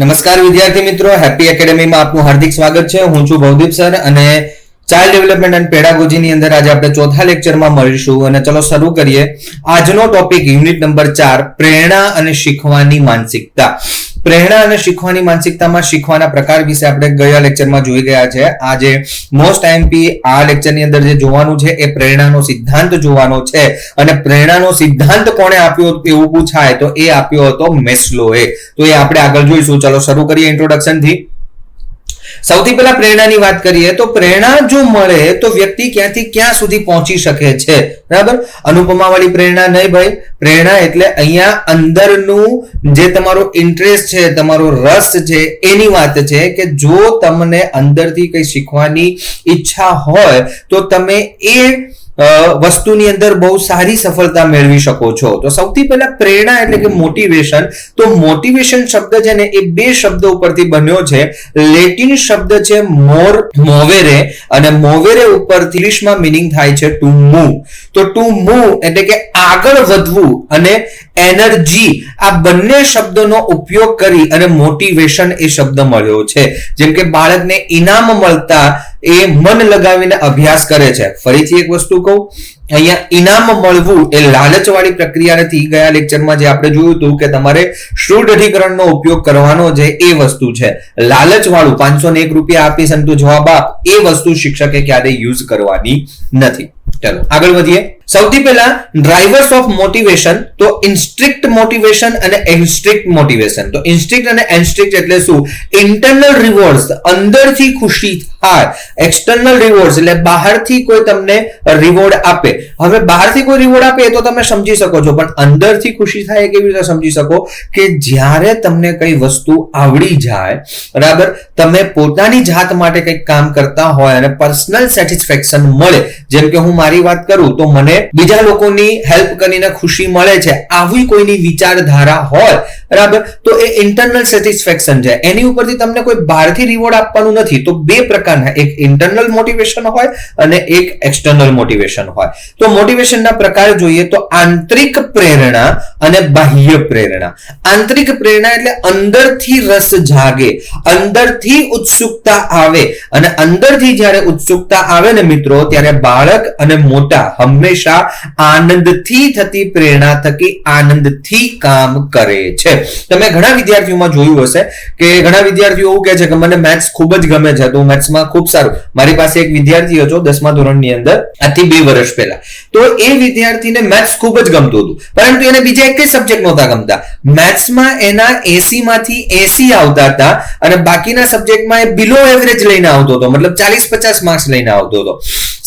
નમસ્કાર વિદ્યાર્થી મિત્રો હેપી એકેડેમીમાં આપનું હાર્દિક સ્વાગત છે. હું છું ભવદીપ સર અને ચાઇલ્ડ ડેવલપમેન્ટ એન્ડ પેડાગોજીની અંદર આજે આપણે ચોથા લેક્ચરમાં મળીશું. અને ચલો શરૂ કરીએ. આજનો ટોપિક યુનિટ નંબર ચાર, પ્રેરણા અને શીખવાની માનસિકતા. પ્રેરણા અને શીખવાની માનસિકતામાં શીખવાના પ્રકાર વિશે આપણે ગયા લેક્ચરમાં જોઈ ગયા છે. આજે મોસ્ટ આઈએમપી આ લેક્ચરની અંદર જે જોવાનું છે, એ પ્રેરણાનો સિદ્ધાંત જોવાનો છે. અને પ્રેરણાનો સિદ્ધાંત કોણે આપ્યો એવું પૂછાય તો એ આપ્યો હતો મેસ્લોએ. તો એ આપણે આગળ જોઈશું. ચલો શરૂ કરીએ ઇન્ટ્રોડક્શનથી. સૌથી પહેલા પ્રેરણાની વાત કરીએ તો પ્રેરણા જો મળે તો વ્યક્તિ ક્યાંથી ક્યાં સુધી પહોંચી શકે છે? બરાબર? અનુપમાવાળી પ્રેરણા નહીં ભાઈ. પ્રેરણા એટલે અહીંયા અંદરનું જે તમારો ઇન્ટરેસ્ટ છે, તમારો રસ છે, એની વાત છે કે જો તમને અંદરથી કંઈ શીખવાની ઈચ્છા હોય તો તમે એ વસ્તુની અંદર બહુ સારી સફળતા મેળવી શકો છો. તો સૌથી પહેલા પ્રેરણા એટલે કે મોટિવેશન તો મોટિવેશન શબ્દ છે ને, એ બે શબ્દ ઉપરથી બન્યો છે. લેટિન શબ્દ છે મોર મોવેરે અને મોવેરે ઉપર ઇંગ્લિશમાં મિનિંગ થાય છે ટુ મૂવ તો ટુ મૂવ એટલે કે આગળ વધવું અને એનર્જી આ બંને શબ્દનો ઉપયોગ કરી અને મોટિવેશન એ શબ્દ મળ્યો છે. જેમ કે બાળકને ઇનામ મળતા એ મન લગાવીને અભ્યાસ કરે છે. ફરીથી એક વસ્તુ કહું, અહીંયા ઇનામ મળવું એ લાલચવાળી પ્રક્રિયા નથી. ગયા લેક્ચરમાં જે આપણે જોયું હતું કે તમારે શુદ્ધીકરણનો ઉપયોગ કરવાનો છે એ વસ્તુ છે. લાલચવાળું, પાંચસો ને એક રૂપિયા આપીશ અને તું જવાબ આપ. એ વસ્તુ શિક્ષકે ક્યારેય યુઝ કરવાની નથી. ચલો, આગળ વધીએ. સૌથી પહેલા ડ્રાઈવર્સ ઓફ મોટિવેશન તો ઇન્સ્ટ્રિક્ટ મોટિવેશન અને એન્સ્ટ્રિક્ટ મોટિવેશન તો ઇન્સ્ટ્રિક્ટ અને એન્સ્ટ્રિક્ટ એટલે શું? ઇન્ટરનલ રિવોર્ડ્સ અંદરથી ખુશી થાય. એક્સટર્નલ રિવોર્ડ્સ એટલે બહારથી કોઈ તમને રિવોર્ડ આપે. હવે બહારથી કોઈ રિવોર્ડ આપે તો તમે સમજી શકો છો, પણ અંદરથી ખુશી થાય એ કેવી રીતે સમજી શકો? કે જ્યારે તમને કઈ વસ્તુ આવડી જાય, બરાબર? તમે પોતાની જાત માટે કંઈક કામ કરતા હોય અને પર્સનલ સેટિસ્ફેક્શન મળે. જેમ કે હું મારી વાત કરું, તો મને બીજા લોકોની હેલ્પ કરીને ખુશી મળે છે. આવી કોઈની વિચારધારા હોય, બરાબર? તો એ ઇન્ટરનલ સેટિસ્ફેક્શન છે. એની ઉપરથી તમને કોઈ બહારથી રિવોર્ડ આપવાનું નથી. તો બે પ્રકારના, એક ઇન્ટરનલ મોટિવેશન હોય અને એક એક્સટર્નલ મોટિવેશન હોય. તો મોટિવેશનના પ્રકાર જોઈએ તો આંતરિક પ્રેરણા અને બાહ્ય પ્રેરણા. આંતરિક પ્રેરણા એટલે અંદરથી રસ જાગે, અંદરથી ઉત્સુકતા આવે. અને અંદરથી જ્યારે ઉત્સુકતા આવે ને મિત્રો, ત્યારે બાળક અને મોટા હંમેશા આનંદથી થતી પ્રેરણા થકી આનંદથી કામ કરે છે. તમે ઘણા વિદ્યાર્થીઓમાં જોયું હશે કે ઘણા વિદ્યાર્થીઓ એવું કહે છે કે મને મેથ્સ ખૂબ જ ગમે છે, તો મેથ્સમાં ખૂબ સારું. મારી પાસે એક વિદ્યાર્થી હતો દસમા ધોરણની અંદર, આથી બે વર્ષ પહેલા. તો એ વિદ્યાર્થીને મેથ્સ ખૂબ જ ગમતું હતું, પરંતુ એને બીજા એક સબ્જેક્ટ નહોતા ગમતા. મેથ્સમાં એના એસી માંથી એસી આવતા હતા અને બાકીના સબ્જેક્ટમાં એ બિલો એવરેજ લઈને આવતો હતો, મતલબ ચાલીસ પચાસ માર્ક્સ લઈને આવતો હતો.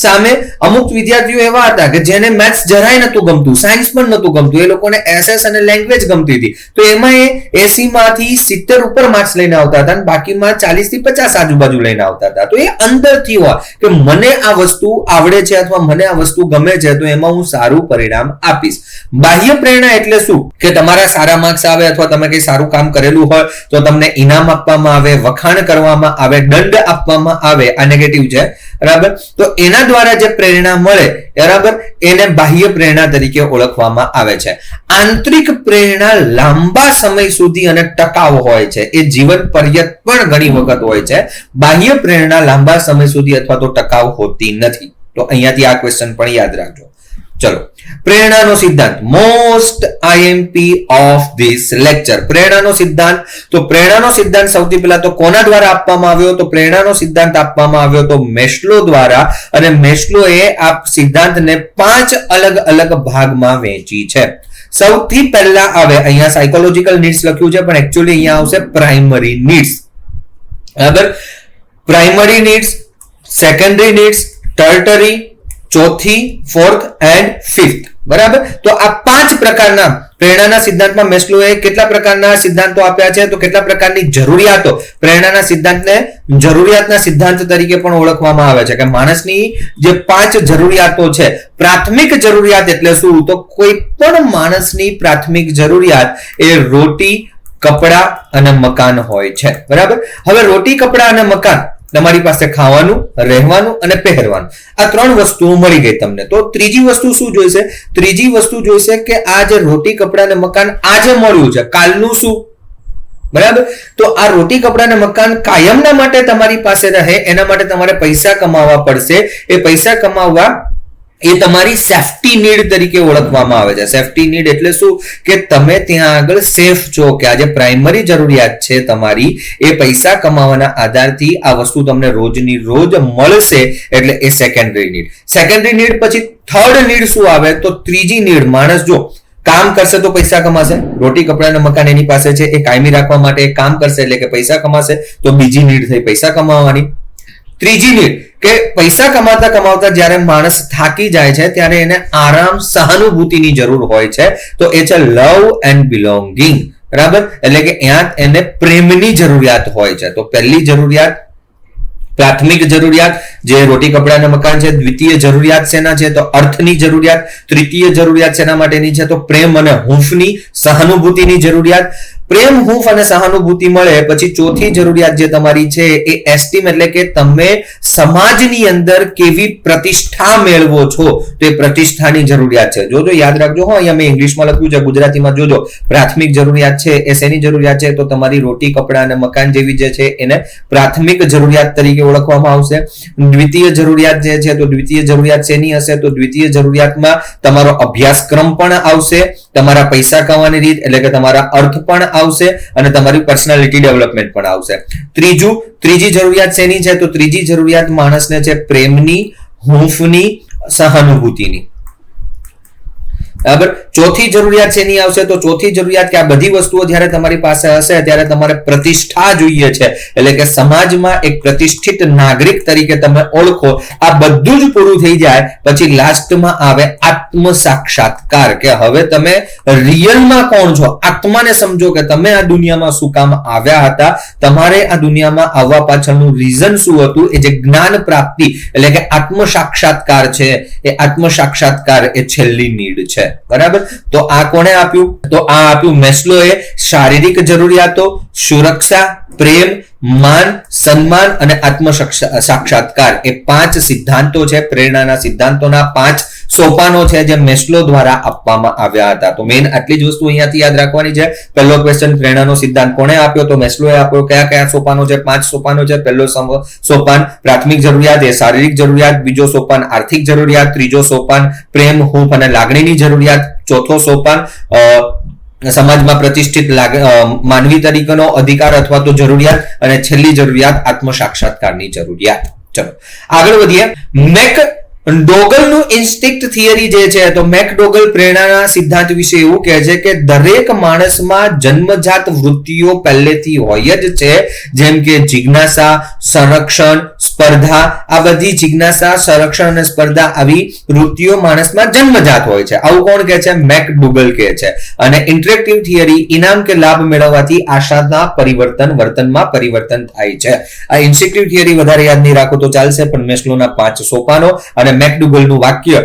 સામે અમુક વિદ્યાર્થીઓ એવા હતા કે જેને મેથ્સ જરાય નતું ગમતું સાયન્સ પણ નતું ગમતું. એ લોકોને એસએસ અને લેંગ્વેજ ગમતી હતી. તો એમાં એ એસી માંથી સિત્તેર ઉપર માર્ક્સ લઈને આવતા હતા અને બાકીમાં ચાલીસથી પચાસ આજુબાજુ લઈને આવતા હતા. તો એ અંદરથી હોય કે મને આ વસ્તુ આવડે છે અથવા મને આ વસ્તુ ગમે છે, તો એમાં હું સારું પરિણામ આપીશ. બાહ્ય પ્રેરણા એટલે શું? કે તમારા સારા માર્ક્સ આવે અથવા તમે કંઈ સારું કામ કરેલું હોય, તો તમને ઇનામ આપવામાં આવે, વખાણ કરવામાં આવે, દંડ આપવામાં આવે. આ નેગેટિવ છે. બરાબર? તો એના દ્વારા જે પ્રેરણા મળે, બરાબર? એને બાહ્ય પ્રેરણા તરીકે ઓળખવામાં આવે છે. આંતરિક પ્રેરણા લાંબા સમય સુધી અને ટકાઉ હોય છે. એ જીવન પર્યત પણ ઘણી વખત હોય છે. બાહ્ય પ્રેરણા લાંબા સમય સુધી અથવા તો ટકાઉ હોતી નથી. તો અહીંયાથી આ ક્વેશ્ચન પણ યાદ રાખજો. ચલો. પ્રેરણાનો સિદ્ધાંત. Most IMP of this lecture પ્રેરણાનો સિદ્ધાંત. તો પ્રેરણાનો સિદ્ધાંત સૌથી પહેલા તો કોના દ્વારા આપવામાં આવ્યો? તો પ્રેરણાનો સિદ્ધાંત આપવામાં આવ્યો તો મેસ્લો દ્વારા. અને મેસ્લોએ આ સિદ્ધાંતને પાંચ અલગ અલગ ભાગમાં વહેંચી છે. સૌથી પહેલા આવે, અહીંયા સાયકોલોજીકલ નીડ્સ લખ્યું છે, પણ એકચ્યુઅલી અહીંયા આવશે પ્રાઇમરી નીડ્સ બરાબર? Primary needs secondary needs tertiary ચોથી ફોર્થ એન્ડ ફિફ્થ બરાબર? તો આ પાંચ પ્રકારના પ્રેરણાના સિદ્ધાંતમાં મેસ્લોએ કેટલા પ્રકારના સિદ્ધાંતો આપ્યા છે? તો કેટલા પ્રકારની જરૂરિયાતો પ્રેરણાના સિદ્ધાંતને જરૂરિયાતના સિદ્ધાંત તરીકે પણ ઓળખવામાં આવે છે? કે માણસની જે પાંચ જરૂરિયાતો છે, પ્રાથમિક જરૂરિયાત એટલે શું? તો કોઈ પણ માણસની પ્રાથમિક જરૂરિયાત એ રોટી, કપડા અને મકાન હોય છે. બરાબર? હવે રોટી, કપડા અને મકાન તમારી પાસે ખાવાનું, રહેવાનું અને પહેરવાનું. આ ત્રણ વસ્તુઓ મળી ગઈ તમને. તો ત્રીજી વસ્તુ શું જોઈશે? ત્રીજી વસ્તુ જોઈશે કે આ જે રોટી, કપડા ને મકાન આજે મળ્યું છે. કાલનું શું? બરાબર? તો આ રોટી, કપડા ને મકાન કાયમના માટે તમારી પાસે રહે. એના માટે તમારે પૈસા કમાવવા પડશે. એ પૈસા કમાવવા એ તમારી સેફટી નીડ તરીકે ઓળખવામાં આવે છે. સેફટી નીડ એટલે શું? કે તમે ત્યાં આગળ સેફ છો કે આજે પ્રાઇમરી જરૂરિયાત છે તમારી એ પૈસા કમાવાના આધારથી આ વસ્તુ તમને રોજની રોજ મળશે એટલે એ સેકન્ડરી નીડ સેકન્ડરી નીડ પછી થર્ડ નીડ શું આવે? તો ત્રીજી નીડ માણસ જો કામ કરશે તો પૈસા કમાશે. રોટી, કપડા મકાન એની પાસે છે. એ કાયમી રાખવા માટે કામ કરશે એટલે કે પૈસા કમાશે તો બીજી નીડ થઈ પૈસા કમાવાની. ત્રીજી નીડ કે પૈસા કમાતા કમાવતા જ્યારે માણસ થાકી જાય છે ત્યારે એને આરામ સહાનુભૂતિની જરૂર હોય છે. તો એ છે લવ એન્ડ બિલોંગિંગ. બરાબર? એટલે કે ત્યાં એને પ્રેમની જરૂરિયાત હોય છે. તો પહેલી જરૂરિયાત, પ્રાથમિક જરૂરિયાત, જે રોટી કપડા અને મકાન છે, દ્વિતીય જરૂરિયાત શેના છે? તો અર્થની જરૂરિયાત. તૃતીય જરૂરિયાત શેના માટેની છે? તો પ્રેમ અને હૂંફની સહાનુભૂતિની જરૂરિયાત. પ્રેમ, હૂંફ અને સહાનુભૂતિ મળે, પછી ચોથી જરૂરિયાત જે તમારી છે એ એસ્ટીમ એટલે કે તમે સમાજની અંદર કેવી પ્રતિષ્ઠા મેળવો છો, તો એ પ્રતિષ્ઠાની જરૂરિયાત છે. જોજો, યાદ રાખજો, હો, અહીંયા મેં ઇંગ્લિશમાં લખ્યું છે, ગુજરાતીમાં જોજો, પ્રાથમિક જરૂરિયાત છે એ શેની જરૂરિયાત છે? તો તમારી રોટી, કપડાં અને મકાન જેવી જે છે એને પ્રાથમિક જરૂરિયાત તરીકે ઓળખવામાં આવશે. દ્વિતીય જરૂરિયાત જે છે, તો દ્વિતીય જરૂરિયાત શેની હશે? તો દ્વિતીય જરૂરિયાતમાં તમારો અભ્યાસક્રમ પણ આવશે, તમારા પૈસા કમાવાની રીત, એટલે કે તમારા અર્થ પણ આવશે અને તમારી પર્સનાલિટી ડેવલપમેન્ટ પણ આવશે. ત્રીજું, ત્રીજી જરૂરિયાત શેની છે? તો ત્રીજી જરૂરિયાત માણસને છે પ્રેમની, હૂંફની, સહાનુભૂતિની. બરાબર? ચોથી જરૂરિયાત શેની આવશે? તો ચોથી જરૂરિયાત કે આ બધી વસ્તુઓ જ્યારે તમારી પાસે હશે, ત્યારે તમારે પ્રતિષ્ઠા જોઈએ છે. એટલે કે સમાજમાં એક પ્રતિષ્ઠિત નાગરિક તરીકે તમે ઓળખો. આ બધું જ પૂરું થઈ જાય, પછી લાસ્ટમાં આવે આત્મ સાક્ષાત્કાર કે હવે તમે રિયલમાં કોણ છો? આત્માને સમજો કે તમે આ દુનિયામાં શું કામ આવ્યા હતા? તમારે આ દુનિયામાં આવવા પાછળનું રીઝન શું હતું? એ જે જ્ઞાન પ્રાપ્તિ, એટલે કે આત્મ સાક્ષાત્કાર છે, એ આત્મ સાક્ષાત્કાર એ છેલ્લી નીડ છે. બરાબર? તો આ કોણે આપ્યું? તો આ આપ્યું મેસ્લોએ શારીરિક જરૂરિયાતો સુરક્ષા, પ્રેમ, માન, સન્માન અને આત્મ સાક્ષાત્કાર. એ પાંચ સિદ્ધાંતો છે, પ્રેરણાના સિદ્ધાંતોના પાંચ સોપાનો છે, જે મેસ્લો દ્વારા આપવામાં આવ્યા હતા. તો મેઇન આટલી જ વસ્તુ અહીંયાથી યાદ રાખવાની છે. પહેલો ક્વેશ્ચન પ્રેરણાનો સિદ્ધાંત કોણે આપ્યો? તો મેસ્લોએ આપ્યો. કયા કયા સોપાનો છે? પાંચ સોપાનો છે. પહેલો સોપાન, પ્રાથમિક જરૂરિયાત, એ શારીરિક જરૂરિયાત, બીજો સોપાન, આર્થિક જરૂરિયાત, ત્રીજો સોપાન, પ્રેમ, હૂંફ અને લાગણીની જરૂરિયાત, ચોથો સોપાન સમાજમાં પ્રતિષ્ઠિત માનવી તરીકેનો અધિકાર અથવા તો જરૂરિયાત અને છેલ્લી જરૂરિયાત આત્મ સાક્ષાત્કારની જરૂરિયાત. ચલો, આગળ વધીએ. મેક ડોગલનું ઇન્સ્ટિક્ટ થિયરી જે છે, તો મેકડોગલ પ્રેરણાના સિદ્ધાંત વિશે એવું કહે છે કે દરેક માણસમાં જન્મજાત વૃત્તિઓ પહેલેથી હોય જ છે. જેમ કે જિજ્ઞાસા, સંરક્ષણ, સ્પર્ધા, આ બધી જિજ્ઞાસા, સંરક્ષણ અને સ્પર્ધા આવી વૃત્તિઓ માણસમાં જન્મજાત હોય છે. આવું કોણ કહે છે? મેકડોગલ કહે છે. અને ઇન્ટરેક્ટિવ થિયરી ઇનામ કે લાભ મેળવવાથી આશાના પરિવર્તન વર્તનમાં પરિવર્તન થાય છે. આ ઇન્સ્ટિક્ટિવ થિયરી વધારે યાદ નહીં રાખો તો ચાલશે, પણ મેસ્લોના પાંચ સોપાનો અને મેકડુગલનું વાક્ય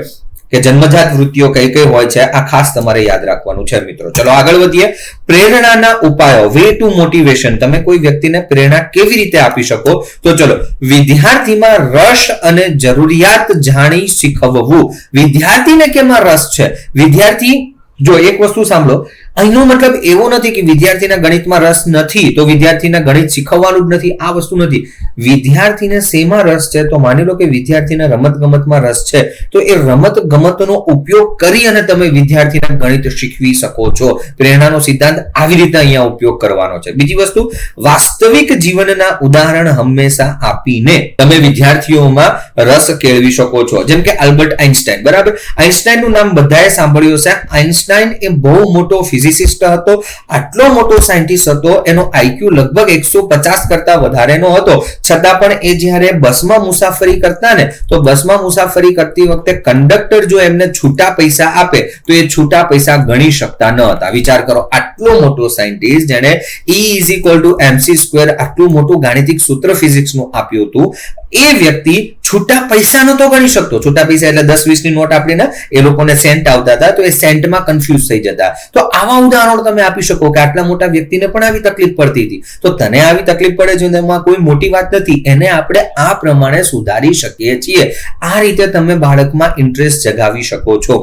કે જન્મજાત વૃત્તિઓ કઈ કઈ હોય છે, આ ખાસ તમારે યાદ રાખવાનું છે મિત્રો. ચલો આગળ વધીએ. પ્રેરણાના ઉપાયો વે ટુ મોટિવેશન તમે કોઈ વ્યક્તિને પ્રેરણા કેવી રીતે આપી શકો? તો ચલો, વિદ્યાર્થીમાં રસ અને જરૂરિયાત જાણી શીખવવું. વિદ્યાર્થીને કેમાં રસ છે? વિદ્યાર્થી, જો એક વસ્તુ સાંભળો અહીંનો મતલબ એવો નથી કે વિદ્યાર્થીના ગણિતમાં રસ નથી, તો વિદ્યાર્થીને ગણિત શીખવવાનું જ નથી, આ વસ્તુ નથી. વિદ્યાર્થીને શેમાં રસ છે? તો માની લો કે વિદ્યાર્થીને રમત ગમતમાં રસ છે, તો એ રમત ગમતનો ઉપયોગ કરી અને તમે વિદ્યાર્થીને ગણિત શીખવી શકો છો. પ્રેરણાનો સિદ્ધાંત આવી રીતે અહીંયા ઉપયોગ કરવાનો છે. બીજી વસ્તુ, વાસ્તવિક જીવનના ઉદાહરણ હંમેશા આપીને તમે વિદ્યાર્થીઓમાં રસ કેળવી શકો છો. જેમ કે આલ્બર્ટ આઇન્સ્ટાઈન બરાબર? આઇન્સ્ટાઈનનું નામ બધાએ સાંભળ્યું છે આઇન્સ્ટાઈન એ બહુ મોટો ફિઝિક્સ ફિઝિસિસ્ટ હતો. આટલો મોટો સાયન્ટિસ્ટ હતો, એનો આઈક્યુ લગભગ એકસો પચાસ કરતા વધારેનો હતો. છતાં પણ એ જ્યારે બસમાં મુસાફરી કરતા ને, તો બસમાં મુસાફરી કરતી વખતે કંડક્ટર જો એમને છૂટા પૈસા આપે, તો એ છૂટા પૈસા ગણી શકતા ન હતા. વિચાર કરો, આટલો મોટો સાયન્ટિસ્ટ જેને E is equal to MC square આટલું મોટું ગાણિતિક સૂત્ર ફિઝિક્સનું આપ્યું હતું. એ વ્યક્તિ છૂટા પૈસા નતો ગણી શકતો. છૂટા પૈસા એટલે દસ વીસની નોટ આપીને એ લોકોને સેન્ટ આવતા હતા, તો એ સેન્ટમાં કન્ફ્યુઝ થઈ જતા. તો આવા ઉદાહરણો તમે આપી શકો કે આટલા મોટા વ્યક્તિને પણ આવી તકલીફ પડતી હતી. તો તને આવી તકલીફ પડે છે એમાં કોઈ મોટી વાત નથી. એને આપણે આ પ્રમાણે સુધારી શકીએ છીએ. આ રીતે તમે બાળકમાં ઇન્ટરેસ્ટ જગાવી શકો છો.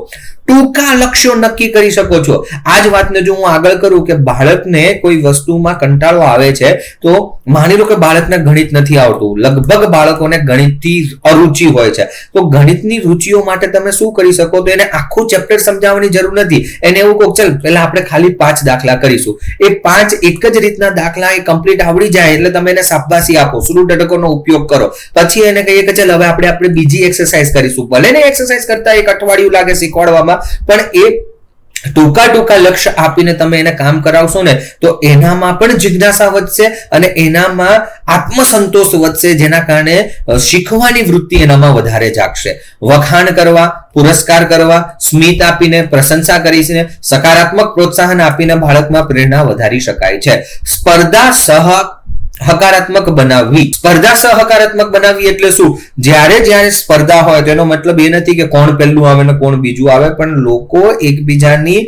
ટૂંકા લક્ષ્યો નક્કી કરી શકો છો. આ જ વાતને જો હું આગળ કરું કે બાળકને કોઈ વસ્તુમાં કંટાળો આવે છે, તો માની લો કે બાળકને ગણિત નથી આવતું. લગભગ બાળકોને ગણિતથી અરુચિ હોય છે. તો ગણિતની રુચિઓ માટે તમે શું કરી શકો? તો એને આખું ચેપ્ટર સમજાવવાની જરૂર નથી. એને એવું કહો ચાલ, પહેલા આપણે ખાલી પાંચ દાખલા કરીશું. એ પાંચ એક જ રીતના દાખલા એ કમ્પ્લીટ આવડી જાય એટલે તમે એને શાબાશી આપો. શ્રુત ડટકોનો ઉપયોગ કરો. પછી એને કહીએ કે ચાલ, હવે આપણે આપણે બીજી એક્સરસાઇઝ કરીશું. ભલે ને એક્સરસાઇઝ કરતા એક અઠવાડિયું લાગે શીખવાડવામાં પણ એ ટૂંકા ટૂંકા લક્ષ્ય આપીને તમે એને કામ કરાવશો ને, તો એનામાં પણ જિજ્ઞાસા વધશે અને એનામાં આત્મસંતોષ વધશે, જેના કારણે શીખવાની વૃત્તિ એનામાં વધારે જાગશે. વખાણ કરવા, પુરસ્કાર કરવા, સ્મિત આપીને પ્રશંસા કરીને સકારાત્મક પ્રોત્સાહન આપીને બાળકમાં પ્રેરણા વધારી શકાય છે. સ્પર્ધા સહ હકારાત્મક બનાવવી. સ્પર્ધા સહકારાત્મક બનાવવી એટલે શું? જ્યારે જ્યારે સ્પર્ધા હોય તેનો મતલબ એ નથી કે કોણ પહેલું આવે ને કોણ બીજું આવે, પણ લોકો એકબીજાની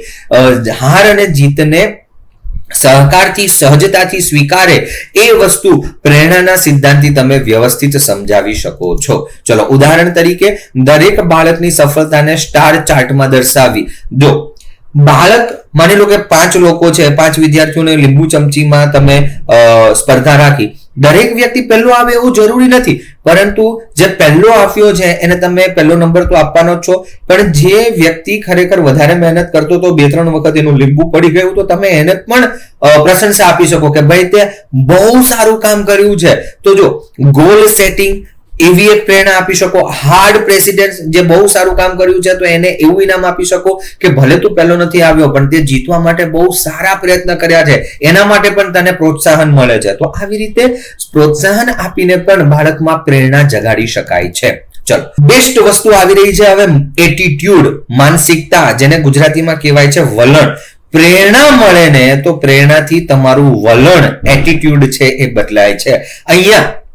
હાર અને જીતને સહકારથી, સહજતાથી સ્વીકારે એ વસ્તુ પ્રેરણાના સિદ્ધાંતથી તમે વ્યવસ્થિત સમજાવી શકો છો. ચલો, ઉદાહરણ તરીકે દરેક બાળકની સફળતાને સ્ટાર ચાર્ટમાં દર્શાવી. જો બાળક માની લો કે પાંચ લોકો છે, પાંચ વિદ્યાર્થીઓને લીંબુ ચમચીમાં તમે સ્પર્ધા રાખી. દરેક વ્યક્તિ પહેલો આવે એવું જરૂરી નથી. પરંતુ જે પહેલો આપ્યો છે, એને તમે પહેલો નંબર તો આપવાનો જ છો. પણ જે વ્યક્તિ ખરેખર વધારે મહેનત કરતો તો બે ત્રણ વખત એનું લીંબુ પડી ગયું, તો તમે એને પણ પ્રશંસા આપી શકો કે ભાઈ તે બહુ સારું કામ કર્યું છે. તો જો ગોલ સેટિંગ એવી એક પ્રેરણા આપી શકો, હાર્ડ પ્રેસિડેન્ટ જે બહુ સારું કામ કર્યું છે, તો એને એવું ઇનામ આપી શકો કે ભલે તું પહેલો નથી આવ્યો, પણ તે જીતવા માટે બહુ સારા પ્રયત્ન કર્યા છે. એના માટે પણ તને પ્રોત્સાહન મળે છે. તો આવી રીતે પ્રોત્સાહન આપીને પણ બાળકમાં પ્રેરણા જગાડી શકાય છે. ચલો. બેસ્ટ વસ્તુ આવી રહી છે હવે એટીટ્યુડ, માનસિકતા, જેને ગુજરાતીમાં કહેવાય છે વલણ. પ્રેરણા મળે ને તો પ્રેરણાથી તમારું વલણ, એટીટ્યુડ છે એ બદલાય છે. અહીંયા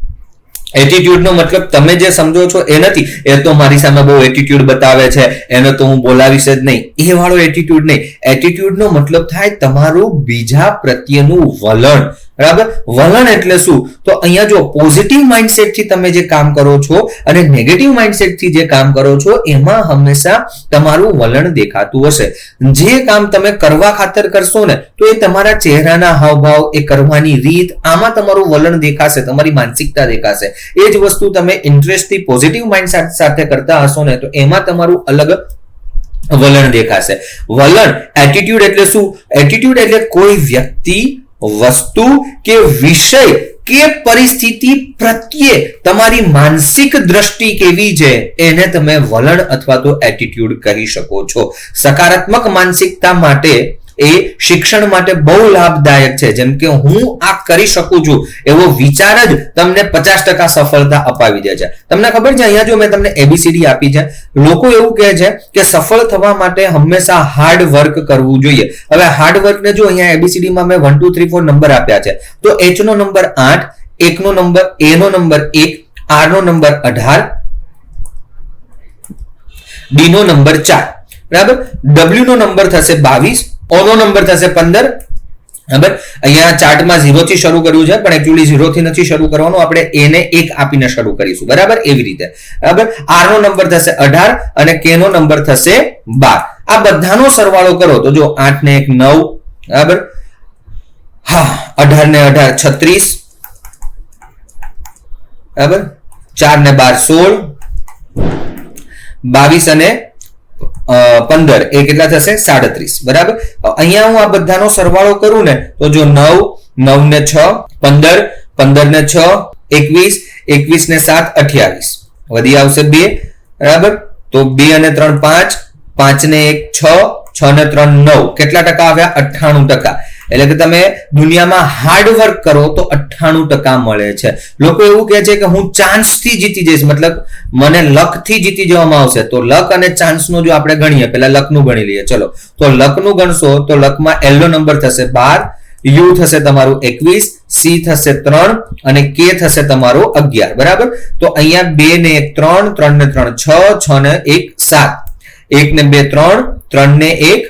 એટીટ્યુડનો મતલબ તમે જે સમજો છો એ નથી. એ તો મારી સામે બહુ એટીટ્યુડ બતાવે છે. એને તો હું બોલાવીશ જ નહીં. એ વાળો એટીટ્યુડ નહીં. એટીટ્યુડનો મતલબ થાય તમારું બીજા પ્રત્યેનું વલણ. બરાબર? વલણ એટલે શું? તો અહીંયા જો પોઝિટિવ માઇન્ડસેટથી તમે જે કામ કરો છો અને નેગેટિવ માઇન્ડસેટથી જે કામ કરો છો, એમાં હંમેશા તમારું વલણ દેખાતું હશે. જે કામ તમે કરવા ખાતર કરશો ને, તો એ તમારા ચહેરાના હાવભાવ, એ કરવાની રીત, આમાં તમારું વલણ દેખાશે, તમારી માનસિકતા દેખાશે. એ જ વસ્તુ તમે ઇન્ટરેસ્ટથી પોઝિટિવ માઇન્ડ સાથે કરતા હશો ને, તો એમાં તમારું અલગ વલણ દેખાશે. વલણ એટીટ્યુડ એટલે શું? એટીટ્યુડ એટલે કોઈ વ્યક્તિ વસ્તુ કે વિષય કે પરિસ્થિતિ પ્રત્યે તમારી માનસિક દ્રષ્ટિ કેવી છે એને તમે વલણ અથવા તો એટીટ્યુડ કહી શકો છો. સકારાત્મક માનસિકતા માટે એ શિક્ષણ માટે બહુ લાભદાયક છે. જેમ કે હું આ કરી શકું છું એવો વિચાર જ તમને પચાસ ટકા સફળતા અપાવી દે છે. તમને ખબર છે, અહીંયા જો મેં તમને એબીસીડી આપી છે, લોકો એવું કહે છે કે સફળ થવા માટે હંમેશા હાર્ડ વર્ક કરવું જોઈએ. હવે હાર્ડ વર્કને જો અહીંયા એબીસીડીમાં મેં one two three four number આપ્યા છે, તો એચ નો નંબર આઠ એકનો નંબર એ નો નંબર એક આર નો નંબર અઢાર ડી નો નંબર ચાર. બરાબર? ડબલ્યુ નો નંબર થશે બાવીસ ઓનો નંબર થશે પંદર. બરાબર? અહીંયા ચાર્ટમાં ઝીરો થી શરૂ કર્યું છે, પણ એકચ્યુઅલી ઝીરો થી નથી શરૂ કરવાનું. આપણે એને એક આપીને શરૂ કરીશું. બરાબર? એવી રીતે. બરાબર? આર નો નંબર થશે અઢાર અને કે નો નંબર થશે બાર. આ બધાનો સરવાળો કરો તો જો આઠ ને એક નવ, બરાબર? હા, અઢાર ને અઢાર છત્રીસ, બરાબર? ચાર ને બાર સોળ, બાવીસ અને પંદર. એ કેટલા થશે? સાડત્રીસ. બરાબર? અહીંયા હું આ બધાનો સરવાળો કરું ને, તો જો નવ નવ ને છ, પંદર પંદર ને છ, એકવીસ એકવીસ ને સાત, અઠ્યાવીસ. વધી આવશે બે. બરાબર? તો બે અને ત્રણ પાંચ પાંચ ને એક છ છ ને ત્રણ નવ. કેટલા ટકા આવ્યા? અઠ્ઠાણું ટકા. એટલે કે તમે દુનિયામાં હાર્ડ વર્ક કરો તો અઠ્ઠાણું ટકા મળે છે. લોકો એવું કહે છે કે હું ચાન્સથી જીતી જઈશ, મતલબ મને લકથી જીતી જવામાં આવશે. તો લક અને ચાન્સનો જો આપણે ગણીએ પેલા લકનું ગણી લઈએ. ચલો, તો લકનું ગણશો તો લકમાં એલનો નંબર થશે બાર યુ થશે તમારું એકવીસ સી થશે ત્રણ અને કે થશે તમારું અગિયાર. બરાબર? તો અહીંયા બે ને એક ત્રણ ત્રણ ને ત્રણ છ છ ને એક સાત. એક ને બે ત્રણ ત્રણ ને એક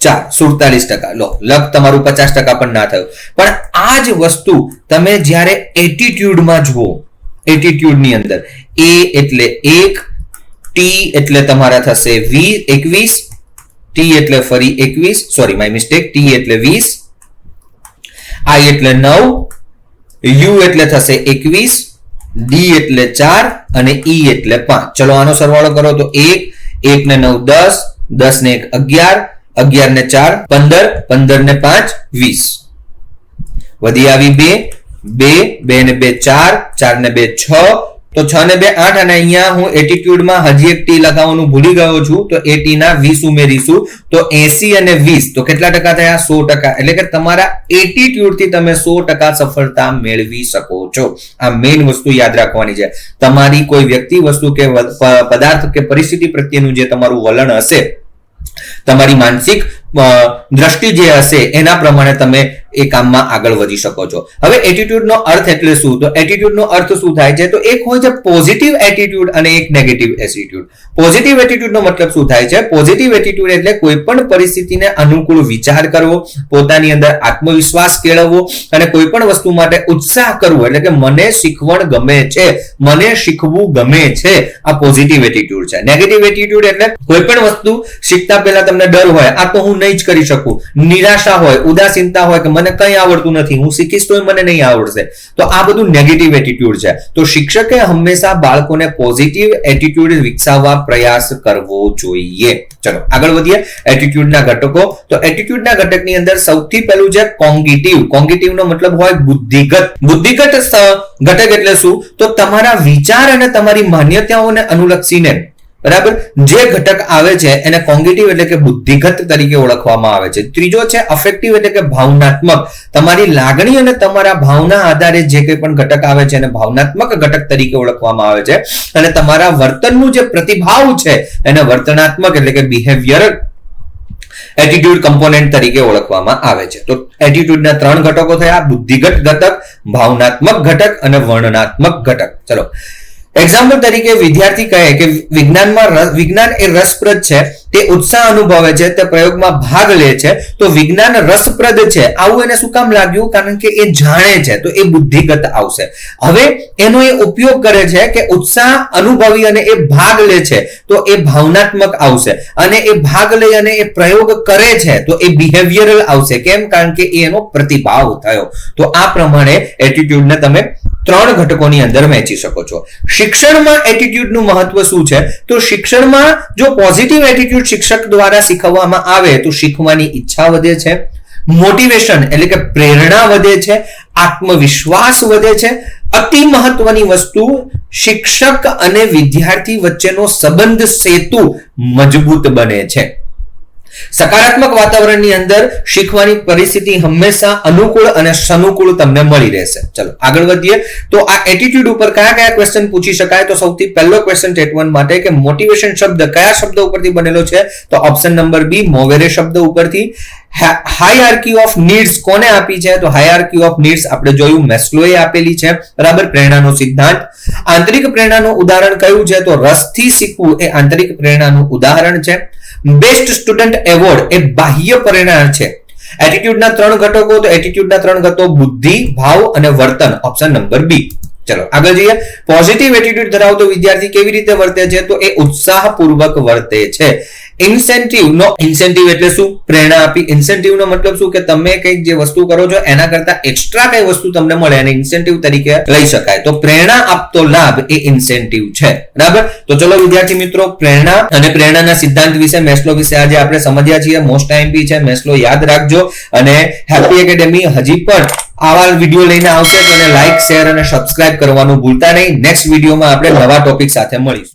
ચાર, સુડતાલીસ ટકા. લો, લક તમારું પચાસ ટકા પણ ના થયું. પણ આ જ વસ્તુ તમે જ્યારે એટીટ્યુડમાં જુઓ એટીટ્યુડની અંદર એ એટલે એક ટી એટલે તમારા થશે વી એકવીસ ટી એટલે ફરી એકવીસ સોરી માય મિસ્ટેક ટી એટલે વીસ આઈ એટલે નવ યુ એટલે થશે એકવીસ ડી એટલે ચાર અને ઈ એટલે પાંચ. ચલો આનો સરવાળો કરો તો એક એક ને નવ દસ દસ ને એક અગિયાર અગિયાર ને ચાર, પંદર પંદર ને પાંચ, વીસ. વધી આવી બે બે બે ને બે ચાર ચાર ને બે છ. તો છ ને બે આઠ અને અહીંયા હું એટીટ્યુડમાં હજી એક ટી લગાવવાનું ભૂલી ગયો છું. તો એ ટી ના વીસ ઉમેરીશું. તો એસી અને વીસ, તો કેટલા ટકા થયા? સો ટકા. એટલે કે તમારા એટીટ્યુડથી તમે સો ટકા સફળતા મેળવી શકો છો. આ મેઇન વસ્તુ યાદ રાખવાની છે. તમારી કોઈ વ્યક્તિ વસ્તુ કે પદાર્થ કે પરિસ્થિતિ પ્રત્યેનું જે તમારું વલણ હશે તમારી માનસિક દ્રષ્ટિ જે હશે એના પ્રમાણે તમે એ કામમાં આગળ વધી શકો છો. હવે એટીટ્યુડનો અર્થ એટલે શું? તો એટીટ્યુડનો અર્થ શું થાય છે? તો એક હોય છે પોઝિટિવ એટીટ્યુડ અને એક નેગેટિવ એટીટ્યુડ પોઝિટિવ એટીટ્યુડનો મતલબ શું થાય છે? પોઝિટિવ એટીટ્યુડ એટલે કોઈ પણ પરિસ્થિતિને અનુકૂળ વિચાર કરવો, પોતાની અંદર આત્મવિશ્વાસ કેળવવો અને કોઈ પણ વસ્તુ માટે ઉત્સાહ કરવો. એટલે કે મને શીખવણ ગમે છે, મને શીખવું ગમે છે. આ પોઝિટિવ એટીટ્યુડ છે. નેગેટિવ એટીટ્યુડ એટલે કોઈ પણ વસ્તુ શીખતા પહેલા તમને ડર હોય, આ તો હું નહીં જ કરી શકું. નિરાશા હોય, ઉદાસીનતા હોય કે મને કંઈ આવડતું નથી. હું શીખીશ તો મને નહીં આવડશે. તો આ બધું નેગેટિવ એટીટ્યુડ છે. તો શિક્ષકે હંમેશા બાળકોને પોઝિટિવ એટીટ્યુડ વિકસાવવા પ્રયાસ કરવો જોઈએ. ચલો, આગળ વધીએ. એટીટ્યુડના ઘટકો. તો એટીટ્યુડના ઘટકની અંદર સૌથી પહેલું છે કોંગિટિવ કોંગિટિવ નો મતલબ હોય બુદ્ધિગત. બુદ્ધિગત ઘટક એટલે શું? તો તમારા વિચાર અને તમારી માન્યતાઓને અનુલક્ષીને બરાબર? જે ઘટક આવે છે, એને કોંગિટિવ એટલે કે બુદ્ધિગત તરીકે ઓળખવામાં આવે છે. ત્રીજો છે અફેક્ટિવ એટલે કે ભાવનાત્મક. તમારી લાગણી અને તમારા ભાવના આધારે જે કંઈ પણ ઘટક આવે છે, એને ભાવનાત્મક ઘટક તરીકે ઓળખવામાં આવે છે. અને તમારા વર્તનનું જે પ્રતિભાવ છે, એને વર્તનાત્મક એટલે કે બિહેવિયર એટીટ્યુડ કમ્પોનેન્ટ તરીકે ઓળખવામાં આવે છે. તો એટીટ્યુડના ત્રણ ઘટકો થયા. બુદ્ધિગત ઘટક, ભાવનાત્મક ઘટક અને વર્ણનાત્મક ઘટક. ચલો. એક્ઝામ્પલ તરીકે વિદ્યાર્થી કહે કે વિજ્ઞાનમાં વિજ્ઞાન એ રસપ્રદ છે, તે ઉત્સાહ અનુભવે છે, તે પ્રયોગમાં ભાગ લે છે, તો વિજ્ઞાન રસપ્રદ છે. આવું એને શું કામ લાગ્યું? કારણ કે એ જાણે છે, તો એ બુદ્ધિગત આવશે. હવે એનો એ ઉપયોગ કરે છે કે ઉત્સાહ અનુભવી અને એ ભાગ લે છે, તો એ ભાવનાત્મક આવશે. અને એ ભાગ લઈ અને એ પ્રયોગ કરે છે, તો એ બિહેવિયરલ આવશે. કેમ? કારણ કે એનો પ્રતિભાવ થયો. તો આ પ્રમાણે એટીટ્યુડને તમે ત્રણ ઘટકોની અંદર વહેંચી શકો છો. શિક્ષણમાં એટીટ્યુડનું મહત્વ શું છે? તો શિક્ષણમાં જો પોઝિટિવ એટીટ્યુડ શિક્ષક દ્વારા શીખવવામાં આવે, તો શીખવાની ઈચ્છા વધે છે મોટિવેશન એટલે કે પ્રેરણા વધે છે, આત્મવિશ્વાસ વધે છે. અતિ મહત્વની વસ્તુ, શિક્ષક અને વિદ્યાર્થી વચ્ચેનો સંબંધ સેતુ મજબૂત બને છે. સકારાત્મક વાતાવરણની અંદર શીખવાની પરિસ્થિતિ હંમેશા અનુકૂળ અને સનુકૂળ તમને મળી રહેશે. ચલો, આગળ વધીએ. તો આ એટીટ્યુડ ઉપર કયા કયા ક્વેશ્ચન પૂછી શકાય? તો સૌથી પહેલો ક્વેશ્ચન ટેટ વન માટે કે મોટિવેશન શબ્દ કયા શબ્દ ઉપરથી બનેલો છે? તો ઓપ્શન નંબર બી મોવેરે શબ્દ ઉપરથી. હાયઆર્કી ઓફ નીડ્સ કોને આપી છે? તો હાયઆર્કી ઓફ નીડ્સ આપણે જોયું, મેસ્લોએ આપેલી છે. બરાબર? પ્રેરણાનો સિદ્ધાંત. આંતરિક પ્રેરણાનું ઉદાહરણ કયું છે? તો રસથી શીખવું એ આંતરિક પ્રેરણાનું ઉદાહરણ છે. બેસ્ટ સ્ટુડન્ટ એવોર્ડ એ બાહ્ય પરિણામ છે. એટીટ્યુડના ત્રણ ઘટકો તો એટીટ્યુડના ત્રણ ઘટકો બુદ્ધિ, ભાવ અને વર્તન ઓપ્શન નંબર બી ચલો, આગળ જઈએ. પોઝિટિવ એટીટ્યુડ ધરાવતો વિદ્યાર્થી કેવી રીતે વર્તે છે? તો એ ઉત્સાહપૂર્વક વર્તે છે. ઇન્સેન્ટિવ નો ઇન્સેન્ટિવ એટલે શું? પ્રેરણા આપી. ઇન્સેન્ટિવ નો મતલબ શું? કે તમે કંઈક જે વસ્તુ કરો છો, એના કરતા એક્સ્ટ્રા કઈ વસ્તુ તમને મળે અને ઇન્સેન્ટિવ તરીકે લઈ શકાય. તો પ્રેરણા આપતો લાભ એ ઇન્સેન્ટિવ છે. બરાબર? તો ચલો વિદ્યાર્થી મિત્રો, પ્રેરણા અને પ્રેરણાના સિદ્ધાંત વિશે, મેસ્લો વિશે આજે આપણે સમજ્યા છીએ. મોસ્ટ ટાઈમ છે. મેસ્લો યાદ રાખજો. અને હેપી એકેડેમી હજી પણ આવા વીડિયો લઈને આવશે. તો લાઈક શેર અને સબસ્ક્રાઇબ કરવાનું ભૂલતા નહીં. નેક્સ્ટ વિડીયોમાં આપણે નવા ટોપિક સાથે મળીશું.